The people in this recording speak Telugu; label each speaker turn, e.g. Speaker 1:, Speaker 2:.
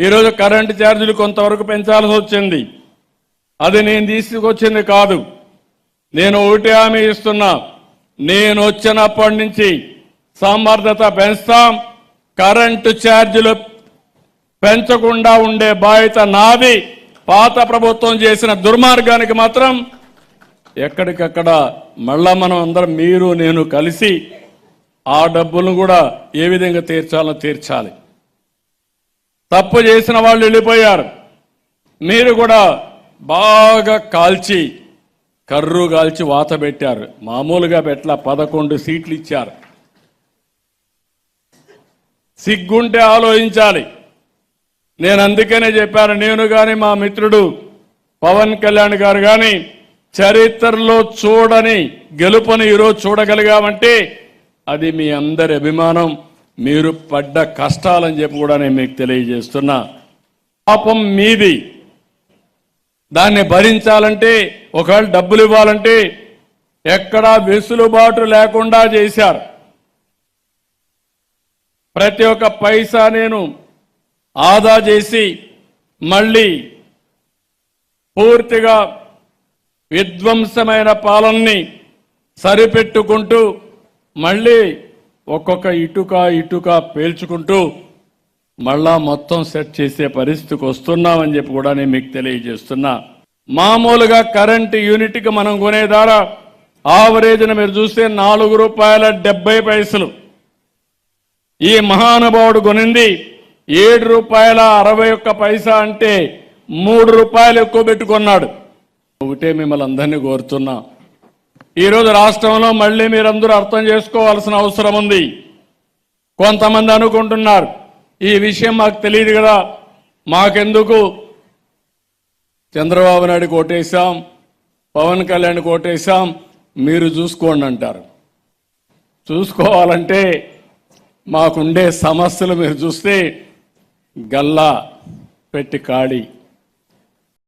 Speaker 1: ఈరోజు కరెంటు ఛార్జీలు కొంతవరకు పెంచాల్సి వచ్చింది. అది నేను తీసుకొచ్చింది కాదు. నేను ఒకటి హామీ ఇస్తున్నా. నేను వచ్చినప్పటి నుంచి సమర్థత పెంచుతాం. కరెంటు ఛార్జీలు పెంచకుండా ఉండే బాధ్యత నాది. పాత ప్రభుత్వం చేసిన దుర్మార్గానికి మాత్రం ఎక్కడికక్కడ మళ్ళా మనం అందరం మీరు నేను కలిసి ఆ డబ్బులను కూడా ఏ విధంగా తీర్చాలో తీర్చాలి. తప్పు చేసిన వాళ్ళు వెళ్ళిపోయారు. మీరు కూడా బాగా కాల్చి కర్రు కాల్చి వాత పెట్టారు. మామూలుగా పెట్ల పదకొండు సీట్లు ఇచ్చారు. సిగ్గుంటే ఆలోచించాలి. నేను అందుకనే చెప్పాను నేను కానీ మా మిత్రుడు పవన్ కళ్యాణ్ గారు కానీ చరిత్రలో చూడని గెలుపును ఈరోజు చూడగలిగామంటే అది మీ అందరి అభిమానం. మీరు పడ్డ కష్టాలని చెప్పి కూడా నేను మీకు తెలియజేస్తున్నా. పాపం మీది. దాన్ని భరించాలంటే ఒకవేళ డబ్బులు ఇవ్వాలంటే ఎక్కడా వెసులుబాటు లేకుండా చేశారు. ప్రతి ఒక్క పైసా నేను ఆదా చేసి మళ్ళీ పూర్తిగా విధ్వంసమైన పాలనని సరిపెట్టుకుంటూ మళ్ళీ ఒక్కొక్క ఇటుక ఇటుక పేల్చుకుంటూ మళ్ళా మొత్తం సెట్ చేసే పరిస్థితికి వస్తున్నామని చెప్పి కూడా నేను మీకు తెలియజేస్తున్నా. మామూలుగా కరెంట్ యూనిట్కి మనం కొనే ధర ఆవరేజ్ని మీరు చూస్తే నాలుగు రూపాయల డెబ్బై పైసలు. ఈ మహానుభావుడు కొనింది ఏడు రూపాయల అరవై ఒక్క పైసా అంటే మూడు రూపాయలు ఎక్కువ పెట్టుకున్నాడు. ఒకటే మిమ్మల్ని అందరినీ కోరుతున్నా. ఈరోజు రాష్ట్రంలో మళ్ళీ మీరందరూ అర్థం చేసుకోవాల్సిన అవసరం ఉంది. కొంతమంది అనుకుంటున్నారు ఈ విషయం మాకు తెలియదు కదా మాకెందుకు? చంద్రబాబు నాయుడు కోటేశాం పవన్ కళ్యాణ్ కోటేశాం మీరు చూసుకోండి అంటారు. చూసుకోవాలంటే మాకుండే సమస్యలు మీరు చూస్తే గల్లా పెట్టి ఖాళీ.